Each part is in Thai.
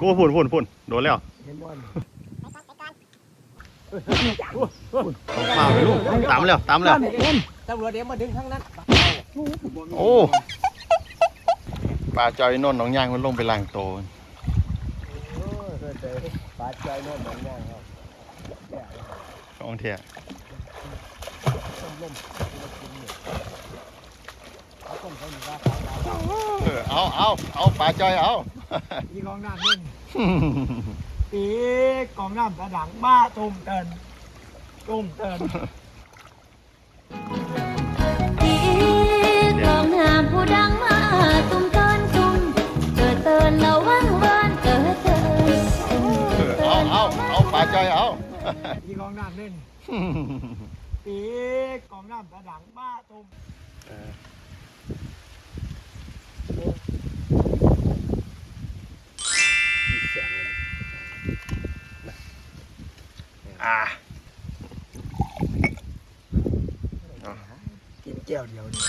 กูพุ่นพุ่นพุ่นโดนแล้วเห็นบอลมาไปลูกตามแล้วตามแล้วตำรวจเดี๋ยวมาดึงทั้งนั้นโอ้ปลาจอยนนท์หนองย่างมันลงไปล้างโตวโอ้ยเคยเจอปลาใจโน่นเหมือนกันครับแก่ของเทียต้มลม เขาต้มเขาอยู่ว่าเขาดาวเออเอาเอาเอาปลาจอยเอาอีกองน้ำนี่ปีกองน้ำกระดังบ้าตุ่มเตินตุ่มเตินอีกลองหามผู้ดังมาตุ้มเตินตุ้มเกิดเตินระวังเบินเกิดเตินเออเอาเอาเอาปลาจอยเอาอีกองน้ำนี่ปีกองน้ำกระดังบ้าตุ่ม อ่ากินแก้วเดียวนี่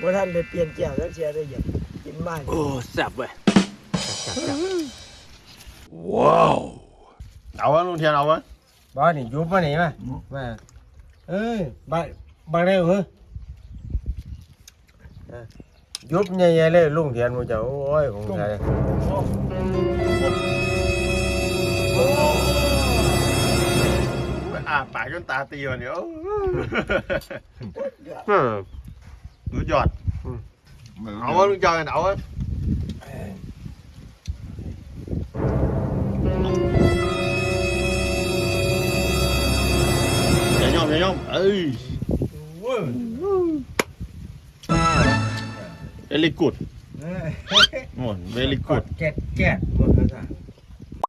ว่าท่านได้เปลี่ยนแก้วแล้วเชียร์ได้ยังกินมากโอ้แซ่บเว้ยเอาวะลุงเทียนเอาวะบ้านนี่ยุบมาไหนมามาเอ้ยบ้านบ้านได้เหรอ ยุบใหญ่ๆเลยลุงเทียนมูเจ้าโอ้ยของใครอ่าปากจนตาตีวันเดียวรู้ยอด เอาวะลุงจอยเอาวะอย่ายอมอย่ายอมเอ้ย เวลิกุดหมดเวลิกุดแกะแกะหมดแล้วจ้ะ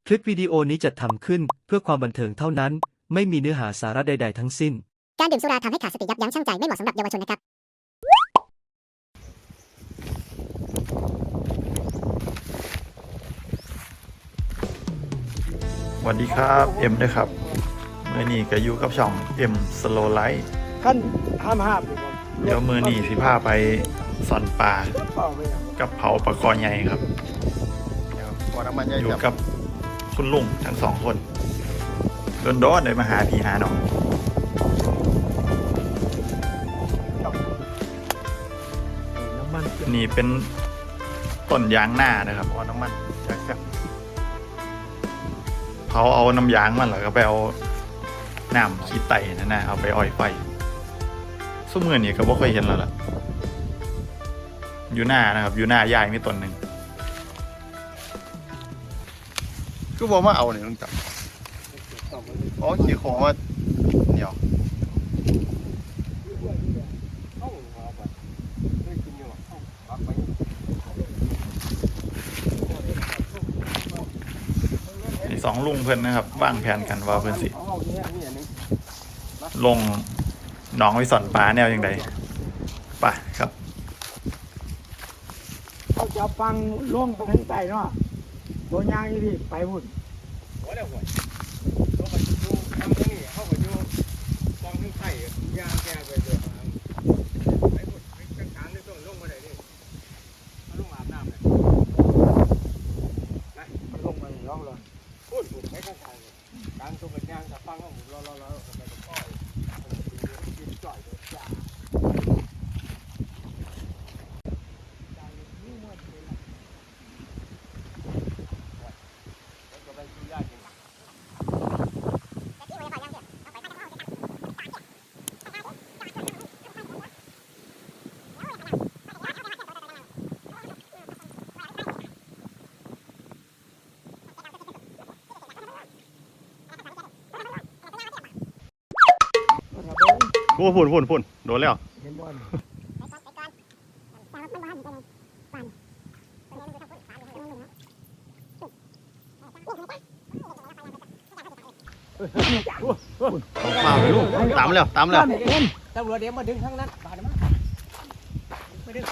คลิปวิดีโอนี้จัดทำขึ้นเพื่อความบันเทิงเท่านั้น ไม่มีเนื้อหาสาระใด ๆ ทั้งสิ้น การดื่มสุราทำให้ขาดสติยับยั้งชั่งใจไม่เหมาะสำหรับเยาวชนนะครับ สวัสดีครับเอ็มด้วยครับเมื่อนี้ก็อยู่กับช่องเอ็มสโลไลท์ขั้นห้ามห้ามเดี๋ยวมือนี้สิพาไป สอนป่าเปล่าไปยังกับเผาปลาคอใหญ่ครับอยู่กับคุณลุงทั้งสองคนโดนโดนเลยมาหาพี่หาน้องน้ำมันเกลือนี่เป็นต้นยางหน้านะครับเอาน้ำมันจากแซ่บเผาเอาน้ำยางมันแล้วก็ไปเอาน้ำขี้ไต่นั่นนะเอาไปอ้อยไฟซุ้มเงินนี่ก็บ่ค่อยเห็นแล้วล่ะ อยู่หน้านะครับ อยู่หน้ายายมีต้นหนึ่งก็บอกว่าเอาเนี่ยลุงจับอ๋อขี่ของว่าเดี๋ยวนี่สองลุงเพื่อนนะครับวางแผนกันว่าเพื่อนสิลงหนองไว้สอนปลาแนวยังไงไปครับ เขาฟังล่วงไปทางใต้เนาะตัวยางอีกทีไปหุ่นหัวเดียวหัวตัวไปดูทำนี่เข้าไปดูฟองทั้งไข่ยางแกไปเดือดไปหมดไปกลางๆนี่ต้องลงมาได้ดิมาลงอาบน้ำเลย มันลงมาร้องเลย พูดพูดไปข้างๆเลยกลางตัวเป็นย่างกับฟังเขารอรอรอไปกับก้อยกินจ่อยเลยจ้า กูพุ่นพุ่นพุ่นโดนแล้วเห็นบอลมาไปลูกตามแล้วตามแล้วตำรวจเดี๋ยวมาดึงทั้งนั้นบาดมาไม่ดึง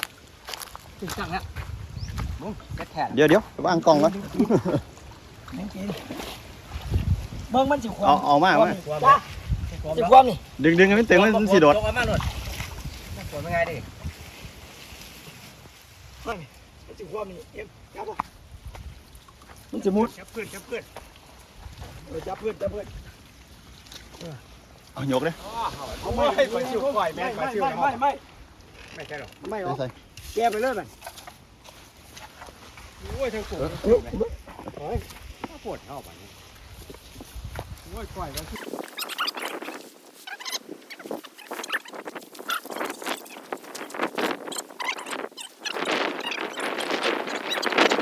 ถึงจังแล้วมึงแกะแขนเดี๋ยวเดี๋ยววางกล่องก่อนเบิ่งมันสิควาเอามเอามาเอามา จ้าสิความนี่ดึงดึงให้มันเต็มมันสีโดดลงมาหน่อยปวดเป็นไงดิมันสิความนี่เอ็มจับบ่มันจะมุดจับเพื่อนจับเพื่อนเออจับเพื่อนจับเพื่อนเอายกเลยเอาไม่ไม่ไม่ไม่ไม่ไม่ไม่ใช่หรอกไม่หรไม่อกใส่แกไปเลยมันโอ้ยทั้งกลุ่มเฮ้ยโอ้ยปวดเข้าไปนี่โอ้ยปล่อยไว้ที่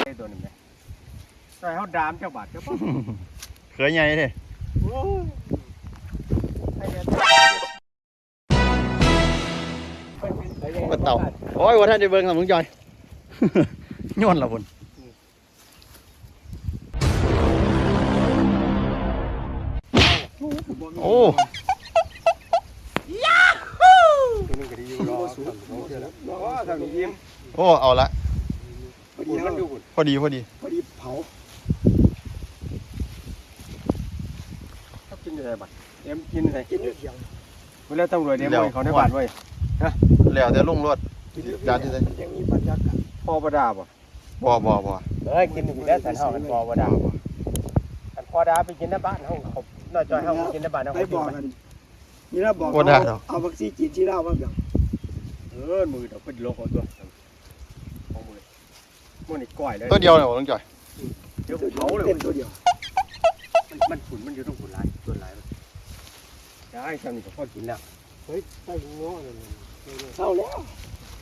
ไอ้ตัวนี้ไหมใส่ เขาดามเจ้าบาทเจ้าป้เคยใหญ่เด้โอ้ยไอ้เนี่ยปลาเต่าโอ้ยว่าท่านได้เบิ่งสำลุงจอยโย้อนละพุ่นโอ้ตัวนึงก็ดีอยู่รอทำของเชื่อแล้วรอทำนี้ยิ้มโอ้เอาละพอดีคุณมันดูคุณพอดีพอดีพอดีเผา ชอบกินอะไรบัตรเอ็มกินอะไรกินเดียวเวลาตำรวจเอ็มไว้เขาในบ้านไว้แล้วแต่ลุงรวดกินเดียวจานที่ใส่ยังมีบรรยากาศพ่อประดาบ่บ่บ่บ่เอ้ยกินอยู่แล้วสันเฮากันพ่อประดาอันพ่อดาไปกินในบ้านเฮาเขาน้อยจอยเฮากินในบ้านเฮาไปบอกกันนี่นะบอกเอาวัคซีนจีนที่เล่ามาแบบเออมือเดี๋ยวไปลงเอาตัวของมือมันนี่ก้อยเลยตัวเดียวเนี่ยบ่ลุงจอยเดี๋ยวเผาเลยเต้นตัวเดียว มันมันขุนมันอยู่ตรงขุนลายตัวลาย ได้ทำนี่ก็พอกินแล้วเฮ้ยใส่ง้อเลยเศร้าแล้ว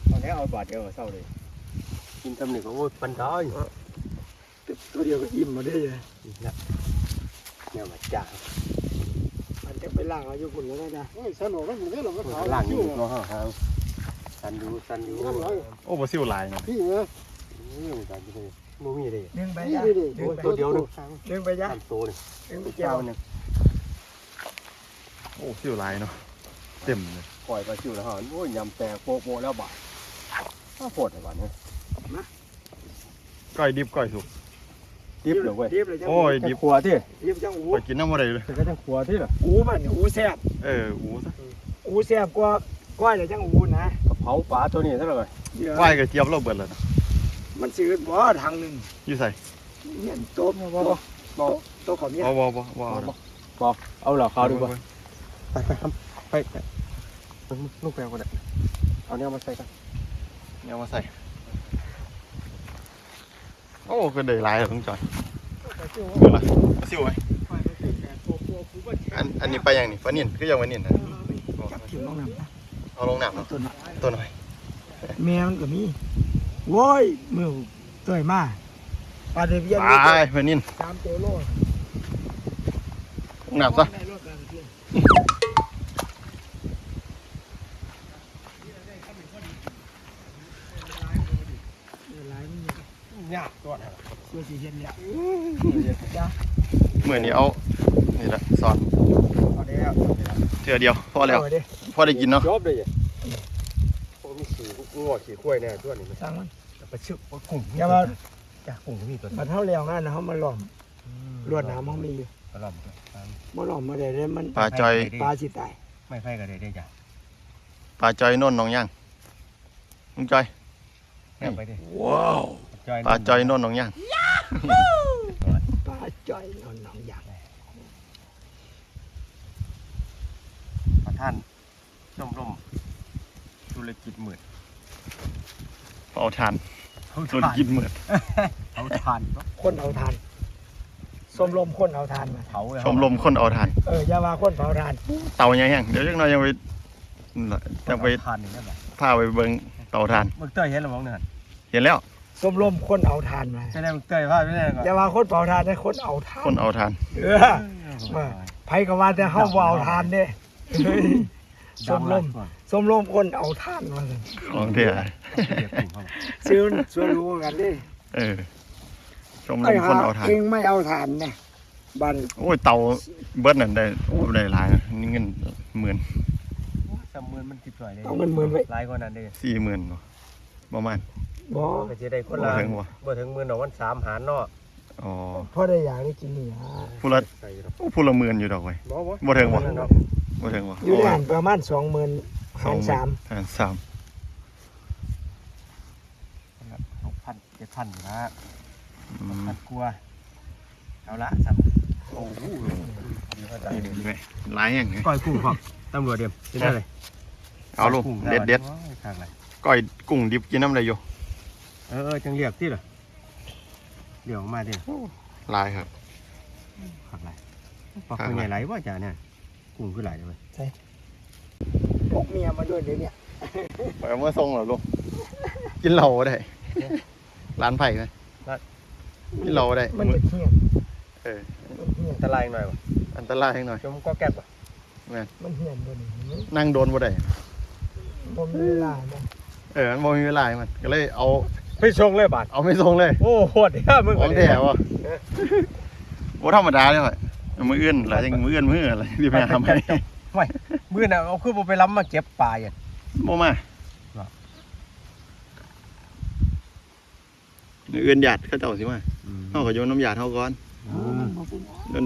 ตอนนี้เอาบาทเดียวเศร้าเลยกินทำนี่ก็โอ้ยปันท้อยตัวเดียวก็อิ่มมาได้เลยนะเนี่ยมาจ้ามันจะไปล่างอายุคุณก็ได้นะโอ้ยสนุกมันเหมือนกันหรอกก็ล่างอยู่เนาะฮะสันดูสันดูโอ้บ่ซิวหลายนะพี่เนี่ยนี่มันสันดูมูมีเลยดึงไปยะดึงไปตัวเดียวนึงดึงไปยะสามตัวนึงดึงไปเจ้าเจ้านึงโอ้ซิวหลายเนาะเต็มเลยปล่อยไปจิ๋วแล้วฮะโอ้ยยำแตกโปโปแล้วบาทถ้าปวดอะไรบ้างเนี่ยก้อยดิบก้อยสุก ดิบเลยเว้ยดิบเลยจังโอ้ยดิบขวที่ดิบจังอูไปกินน้ำอะไรเลยจะก็จะขวที่เหรออูมันอูแซ่บเอออูซะอูแซ่บกว่าก้อยเลยจังอูนะกระเพราปลาตัวนี้เท่าไหร่ว่ายกับเจี๊ยบเราเบิดแล้วนะมันซื้อบ่ทางหนึ่งอยู่ใส่เนี่ยโต๊ะโต๊ะโต๊ะโต๊ะของเนี่ยบ่บ่บ่บ่เอาดอกบอกเอาเหล่าขาวดีกว่า ไปไปทำไปลูกแปลงก็ได้เอาเนี่ยมาใส่กันเนี่ยเอามาใส่ โอ้ก็ได้หลายแล้วลุงจอยเบิดละมาซิวไว้อันอันนี้ไปยังนี่ปลานิ่นคือยังปลานิ่นนะจับถิ่มลงน้ำนะเอาลงน้ำเนาะตัวน่ะตัวหน่อยแมวมันก็มีโว้ยมือตัวมาปลาเดวิยนไปปลานิ่นสามตัวโลลงน้ำซะ ในรถกันเพื่อนหลายมัน ยากตัวนะตัวสีเห็นเนี่ยเมื่อนี้เอานี่แหละสอนเอาแล้วเทื่อเดียวพอแล้วเอาดิพอได้กินเนาะจบเลยโอ้มีขี่งัวขี่ข้วยแน่ตัวนี้สั่งมันไปชึบโอ้กุ้งอย่ามาจ้ากุ้งมีตัวบัดเท่าแล้วงานนะเขามาหล้อมลวดหนามเขามีอยู่กระหล่ำมาหล้อมมาได้เลยมันปลาจอยปลาสิตายไม่ไพ่ก็ได้ได้จ้ะปลาจอยโน่นหน้องย่างลุงจอยไปดิ ว้าวปลาจอยโน่นหน้องย่าง ปลาจอยนอนหนองยางประท่านชมรมธุรกิจหมื่นเอาทานธุรกิจเหมือนเอาทานคนเอาทานส้มลมคนเอาทานมาเผาชมรมคนเอาทาน เอออย่ามาคนเผาทานเตายังแห้งเดี๋ยวจักหน่อยยังไปนั่นล่ะจะไปทานนี่นั่นแหละพาไปเบิ่งเตาทานมึงเต้ยเห็นหรือมั้งเนี่ยเห็นแล้ว ส้มลมคนเอาทานมาจะได้มึงเต้ยว่าไม่ได้ก็อย่ามาคนเผาทานได้คนเอาทานคนเอาทาน เออมาไผก็ว่าแต่เฮาบ่เอาทานเด้เฮ้ยส้มลมส้มลมคนเอาทานมาซั่นของเท่าซื้อส่วนรู้กันเด้เออชมรไอ้มหาคนเอาทานเองไม่เอาทานนะบันโอ้ยเตาเบิดนั่นได้โอ้ยได้หลายนะนี่เงินหมื่นจำเมือนมันติดหน่อยเลยเอาเงินหมื่นไว้หลายกว่านั้นเลยสี่หมื่นประมาณ บ่ก็จะได้คนละบ่ถึงวะบ่ถึงหมื่นหรอกวันสามหารเนาะอ๋อพอได้อยากได้กินนี่ฮะผู้ละใส่ครับโอ้ผู้ละหมื่นอยู่ดอกไว้ยบ่บ่บ่ถึงวะบ่ถึงวะอยู่ในหันประมาณ20,000หารสามหารสามหกพันเจ็ดพันนะอืมพันกลัวเอาละสับโอ้โหนี่ดีไหมหลายอย่างเนี่ยก้อยกุ้งพร้อมตำรวจเดียมกินได้เลยเอาลูกเด็ดเด็ดข้างไรๆก้อยกุ้งดิบกินน้ำอะไรอยู่ เออเออจังเรียกที่เหรอเดี๋ยวออกมาดิหลายครับข้างไรปลาคนใหญ่ไหลว่าจ่าเนี่ยกุ้งคือไหลเลยพกเมียมาด้วยเดี๋ยวเนี้ไปเอามื่อทรงเหรอลูกกินเหล้าบ่ได้ร้านไผ่ไหมกินเหล้าบ่ได้มันจะเหี้ยนเออมันเหี้ยนอันตรายหน่อยวะอันตรายหน่อยชมก็แก็บอะมันเหี้ยนตัวนี้มันนั่งโดนบ่ได้บ่มีเวลานะเออมันบ่มีเวลาให้มันก็เลยเอา ไปชงเลยบาทเอาไม่ทรงเลยโอ้โหดเฮ้ยมึงของแท้วะบ่ธรรมดาเลยว่ะมืออื่นหลายจังมืออื่นมืออะไรที่ไปหาไม่ไม่มือน่ะเอาคือบ่ไปล้ำมาเก็บปลาอย่างบ่มามืออื่นหยาดเขาเจ้าสิมาเฮาก็โยนน้ำหยาดเฮาก่อน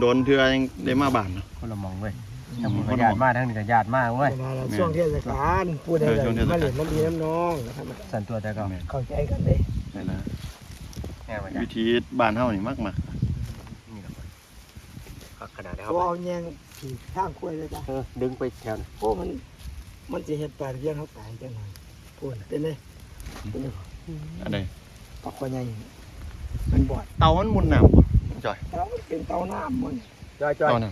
โดนๆเทื่อยังได้มาบ้านเนาะคนละมองเว้ย ทำมือญาติมากทั้งนี้ก็ญาติมากเว้ยเวลาเราช่วงเทศกาลพูดได้เลยมาเล่นน้ำดีน้ำน้องนะครับสั่นตัวแต่ก็เข้าใจกันเลยนี่นะแง่มาจ้ะวิธีบ้านเฮานี่มากมากนี่แหละครับขนาดนี้คเพ Ờ. รับราะเอาแยงขี่ข้างกล้วยเลยจ้ะเออดึงไปแถวนั้นเพราะมัน มันจะเห็ดปลาเลี้ยงเขาตายจังหน่อยพูดเป็นไงเป็นไงอันใดปักกว่าใหญ่มันบอดเตามันหมุนน้ำบ่จ่อยเตามันเป็นเตาน้ำมันจอยจอยเตาน้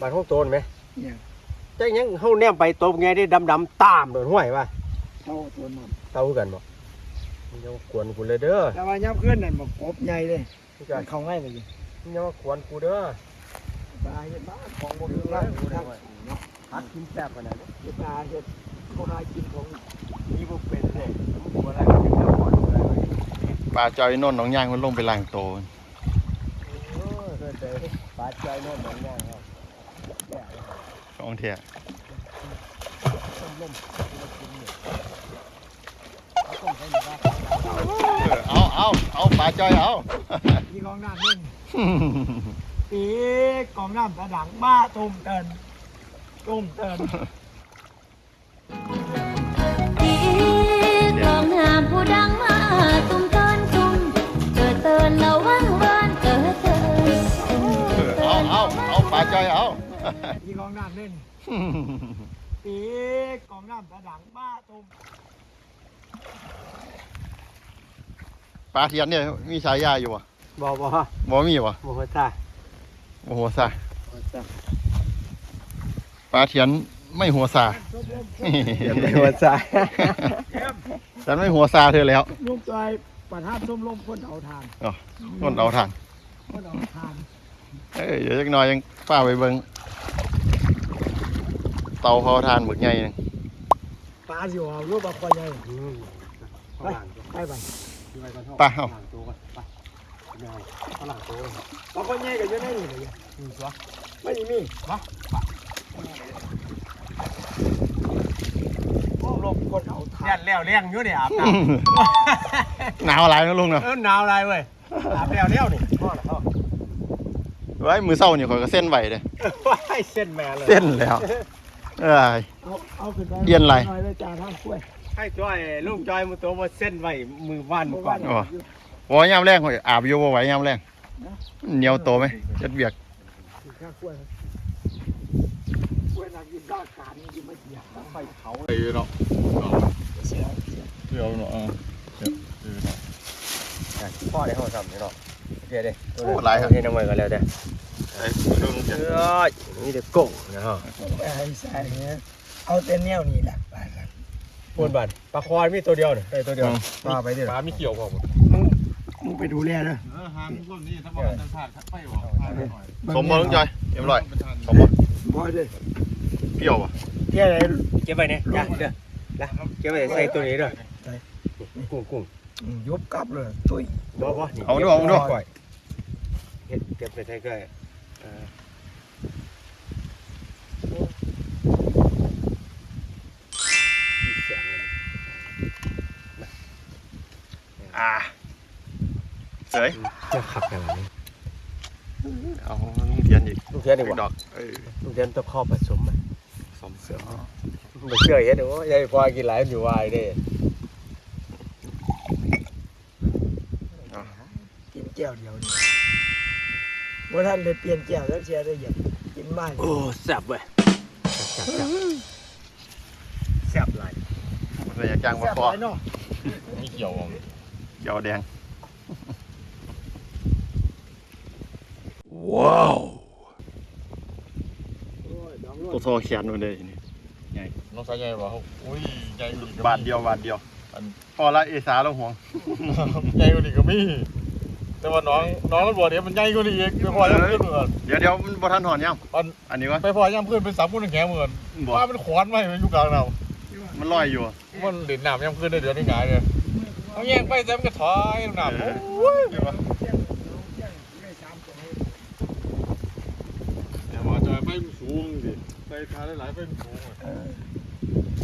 บ้านห้องโตนไหม เนี่ยจังยังเฮาแนมไปโตไงได้ดำๆตามโดนห้วยว่ะเตาตัวน้เต้าคือกันบ่มึงยังกวนกูเลยเด้อำแต่ว่าย้ำขึ้นนั่นบอกกบใหญ่เลยพี่จอยมันเข้าง่ายเลยมึงยังมากวนกูเด้อปลาเห็ดบ้านของบนล่างทางเนาะพัดกินแซ่บขนาดนี้เห็ดปลาเห็ดพวกหากินของนี่บ่เป็นเลยมึงกวนอะไรก็จะก่อนเลยำปลาจอยโน่นหน้องย่างมันลงไปล้างโตวโอ้ยเคยเจอปลาใจโน่นเหมือนกันครับ ของเทียเอาเอาเอาปลาจอยเอามีกองน้ำนี่ปีกองน้ำกระดังบ้าตุ่มเตินตุ่มเตินตีกลองหามผู้ดังมา มีกองน้ำนี่ปีกกองน้ำกระดังบ้าตุ่มปลาเทียนเนี่ยมีฉายาอยู่วะบ่บ่บ่มีวะบ่หัวตาโอ้โหซาปลาเทียนไม่หัวซาเดี๋ยวไปหัวตาฉันไม่หัวซาเธอแล้วลูกจอยประทับส้มลมคนเอาทานคนเอาทางคนเอาทานเอ้ยเดี๋ยวจักหน่อยยังป้าไปเบิ่ง เตาเผาทานหมึกใหญ่นึงปลาสิวเอารูปปลาคอใหญ่อืมไปไปไปป้าเอาล้างตัวก่อนไปไม่เอาเอาล้างตัวก่อนปลาคอใหญ่ก็จะได้นี่เลยอืมตัวไม่มีมีมาโอ้ลมคนเอาทาแล่นนแล้วเลี้ยงอยู่นี่อาบน้หนาวอะไรนะลุงำเนาะเออหนาวอะไรเว้ยอาบแล้วแล้วนี่พ่อแล้ว ไว้มือเศร้านี่ข่อยก็เส้นไหวเลยว้ายเส้นแม่เลยเส้นแล้ว เอ้ย เอาเอาขึ้นไปเย็นไร หน่อยเลยจ่าทางกล้วยให้จ้อยลุงจ้อยมือตัวมาเส้นไว้มือว่านมือก่อนอ๋อบ่ยามแรงข่อยอาบอยู่บ่ไหวยามแรงเหนียวโตไหมจัดเบียกข้างกล้วยกล้วยนักยินด้านการนี่อยู่ไม่เหยียบไฟเขาไปเนาะเสียเดี๋ยวเนาะพ่อได้ห้องทำนี่เนาะ โอเคเด้โอ้หลายครับเฮ็ดน้ำมันกันแล้วเด้ไอ้ลุงเอ้ยนี่เด็กโก่งนะฮะไปให้ใส่เนี่ยเอาแต่แนวนี้แหละไปกันปวนบันปลาคอยมีตัวเดียวนี่ได้ตัวเดียวปลาไปดิปลามีเกี่ยวบ่มึงมึงไปดูแลเด้อเออหามพวกนี้ถ้าบ่มันจะพลาดไปบ่สมบ่ลุงจอยเรียบร้อยสมบ่บอยเด้อเปรี้ยวบ่เก็บไว้เก็บไว้เนี่ยจ้ะเด้อนะเก็บไว้ใส่ตัวนี้ด้วยกุ้งกุ้งอืมยุบกลับเลยตุ้ยบ่บ่นี่เอาดูเอาดูก่อยเฮ็ดเก็บไปใส่ก้อยเออมีเสีย งเลยอ่าเสยจะขับอย่างนี้เอาลุงเทียนอีกลูกเทียนดีกว่าดอกเออลูกเทียนต้องเข้าผสมไหมสมเสือไม่เชื่อเฮ็ดโอ้ยายพอกินหลายอยู่วายเด้กินแก้วเดียวนี่ ว่าท่านเลยเปลี่ยนแก้วแล้วเชียร์ได้เหยียบกินบ้านโอ้แซ่บเว้ยแซ่บแซ่บแซ่บหลายมันเลยอยากจ้างมาแซ่บคอหลายเนาะนี่เกี่ยวเกี่ยวแดงโอ้ยดองรตัวถโซแขนมันเลยนี่น้องสายใหญ่บ่อุ้ยใหญ่กว่านี้ก็มีบาทเดียวบาทเดียวพอละเอสาแล้วห่วง ใหญ่กว่านี้ก็มี แต่ว่าน้องน้องมันบอกเดี๋ยวมันใหญ่กว่านี้อีกไปพอย่ำขึ้นเหมือนเดี๋ยวเดี๋ยวมันบ่ทันหอนยังมันอันนี้วะไปพอย่ำขึ้นเป็นสามกุ้งแข็งเหมือนบ่ว่าเป็นขวานไหมมันอยู่กลางน้มันลอยอยู่ำมันเด่นน้ำย่ำขึ้นได้เดือนนี้ไงเลยเอาแย่งไปแต่มันก็ถอยน้ำเออโอ้ยเดี๋ยวมาเที่ยงเที่ยงไม่สามตัวเดี๋ยวมาจอยไปมันสูงดิไปทานหลายๆไปมันสูงอะเออ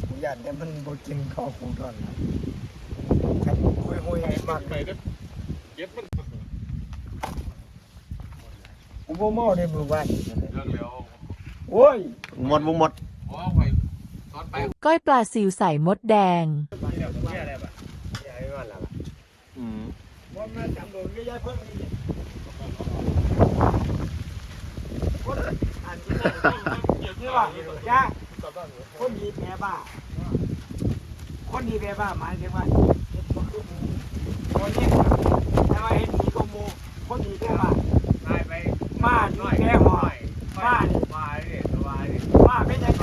ผมอยากเนี่ยมันบ่กินข้าวคงทอดนะฉันคุยคุยๆมากไปเด้อเก็บมัน ผม บ่เมาในมือวันเรื่องแล้วโอ้ยหมดบุหมดโอ้ไปตอนไปก้อยปลาซิวใส่มดแดง เดี๋ยวจะอะไรบ้างใหญ่ก่อนละอืมบ่มาจำโดนก็ย้ายเพิ่มอีกคนอ่านที่ไหนนี่ว่าจ้าคนดีแพ้บ้าคนดีแพ้บ้าหมายถึงว่าเฮ็ดบ่คือหมู่คนนี้แต่ว่าเฮ็ดดีกว่าหมู่คนดีแพ้บ้าไปไปมาดีแพ้หอยมาดิมาดิสบายดิมาเป็นจังไง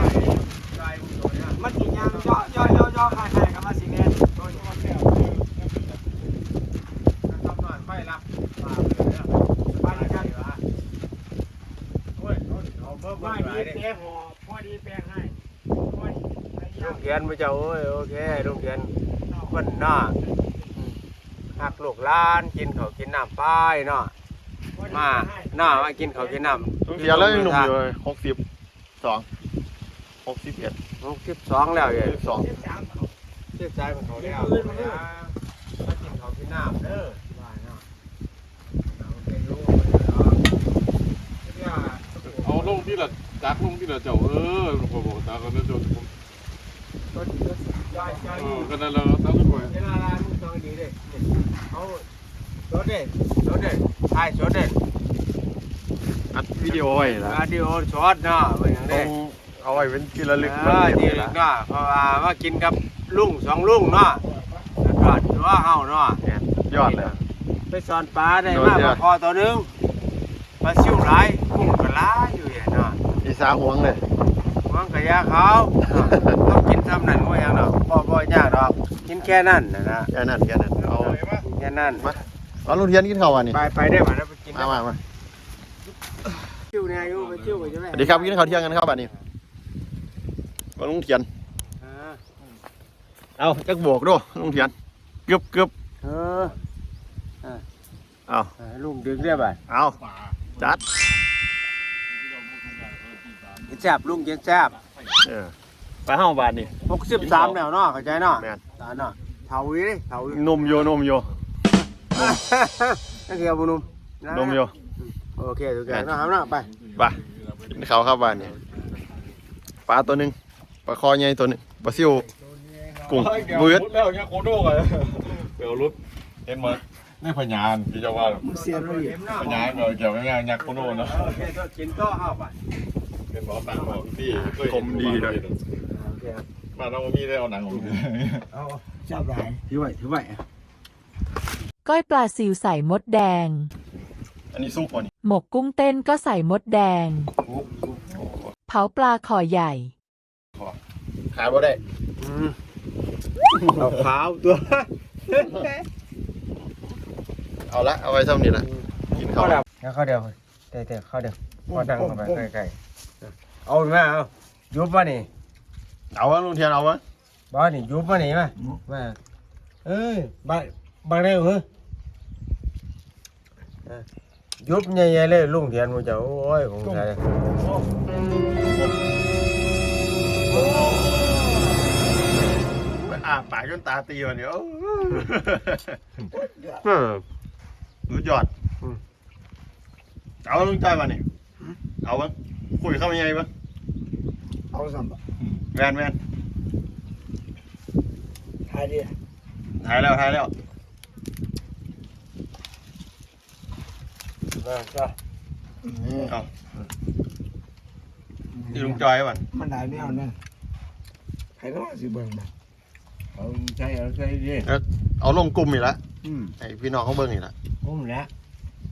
ใจมึงโดนเนี่ยมันสิยังย่อย่อย่อย่อคล้ายกับมาสิแม่นโดนคนแล้วทำนอยไม่รับมาเลยนี่ยไปกันโอ้ยเอาเพิ่มมามาดีดิแพ้หอพอดีแปลงให้พอดีไปลูย่างกเขียนพระเจ้าเอ้ยโอเคลูกเขียนคนเนาหักลูกหลานกินเขากินน้ำป้ายเนาะมา นาะมากินเขาวกินน้ำต้องเสียแล้วยังหนุ่มอยู่เลยหกสิบสองหกสิบเอ็ดหกสิบสองแล้วเอ้ยสิบสองสิบสามเขาเชื่อใจมันเขาแล้วมากินเขาวกินน้ำเด้อว่าเนาะเราเป็นลูกเนาะเนี่ยเอาลงที่ละจากลงที่ละเจ้าเออผมบอกตากันนะเจ้าผมก็ดีก็ย่อยย่อยเออกันนั่นแหละตาขึ้นไปเวลาร้านมึงต้องดีเด้เอาสดเด้สดเด้ถ่ายสดเด้ อัดวิดีโอไว้แล้ววิดีโอสดเนาะว่าอย่างต้นี้องเอาไว้เป็นที่ระลึกเออดีละเนาะเพราะว่ามากินกับลุงสองลุงเนาะแล้วก็ถือว่าเฮาเนาะยอดเลยไปสอนปลาได้โดมานกเยปอะลาคอตัวหนึงปลาซิวหลายกุ้งก็หลายอยู่อย่างเนาะอีสาห่วงเลย มันก็ยาเขาเนาะต้องกินซ้ำนั่นว่าอย่างเนาะบ่บ่ยากดอกกินแค่นั้นนะนะแค่นั้นแค่นั้นเอากินแค่นั้นมาเอาลุงเทียนกินข้าววันนี้ไปไปได้มาแล้วไปกินมามามา ซิวเนี่ยอยู่ไปซิวไปใช่ไหมสวัสดีครับกินข้าวเที่ยงกันครับบัดนี้มาลุงเทียน อ่าเอาจักโบกดูลุงเทียนกึบกึบเออเอาให้ลุงดึงได้ป่ะเอาจัดกินแซ่บลุงกินแซ่บเออไปห้องบาทนี่63แล้วเนาะเข้าใจเนาะแม่น ตาเนาะเฒ่าอีเฒ่าอีนมโยนมโยนักเรียนบุญนุ่มะนมโย โอเคโอเคนะครับนะไปไปกินข้าวครับบาทนี่ปลาตัวหนึ่งปลาคอใหญ่ตัวหนึ่งปลาซิวกุ้งเบือดแล้วเนี่ยโคโดกเลยเดี๋ยวรุดเห็นมั้ยนี่พญานพี่เจ้าว่ามึงเสียเลยพญานเกี่ยวกับงานยักษ์โคโดนะโอเคก็กินก็เอาไปเป็นหมอตังบอกพี่กลมดีเลยโอเคบ้านเรามีได้เอาหนังของเอาจับหลายถือไว้ถือไว้ก้อยปลาซิวใส่มดแดง อันนี้ซุปป่ะนี่ หมกกุ้งเต้นก็ใส่มดแดง เผาปลาขอใหญ่ ขายบ่ได้เอาขาวตัวเอาละเอาไว้ซ้ำนี่ละกินข้าวเดี๋ยวเข้าเดียวเตะเตะเข้าเดียวพอดังเข้าไปใกล้ๆเอามาเอายุบมานี่เอาวะลุงเทียนเอาวะบ้านี่ยุบมานี่มามาเอ้ยบ้านบ้านได้เหรอ ยุบใหญ่ๆเลยลุงเทียนมึงจะโอ้ยของใครอ่าปากจนตาตีวันเดียวเออรู้ยอดเอาลุงจ้อยมานี่เอาวะคุยเข้ามายังไงวะเอาสัมปะแวนแวนถ่ายดิถ่ายแล้วถ่ายแล้ว มาจ้ะเอาที่ลุงจอยป่ะมันได้แนวนั้นใครก็ว่าสิเบิ่งมันเอาใช่เอาใช่ดิเอาลงกลุ่มอีกแล้วอืมไอพี่น้องเขาเบิ่งอีกแล้วผมแหละ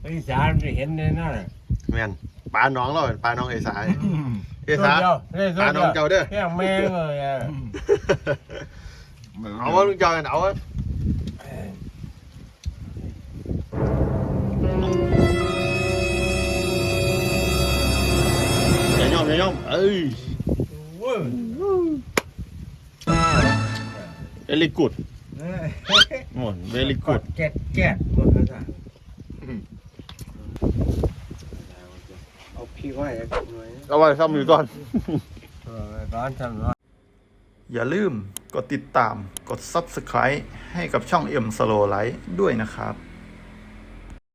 ไอ้สารจะเห็นแน่นอนแม่นปลาน้องเราเป็นปลาน้องไอสายไอสาเดียวเฮ้ยปลาน้องเจ้าเด้อ แค่แม่งเลยอะ เอาว่าลุงจอยกันเอาวะ อย่าย่อมอย่าย่อมเอ้ย very good หมด very ก good ดแก๊ดแก๊ดหมดแล้วจ้ะเอาพี่ไว้หน่อยเอาไว้ซ้ำอยู่ก่อนเออร้อนทำร้อนอย่าลืมกดติดตามกด Subscribe ให้กับช่อง M Slow Light ด้วยนะครับ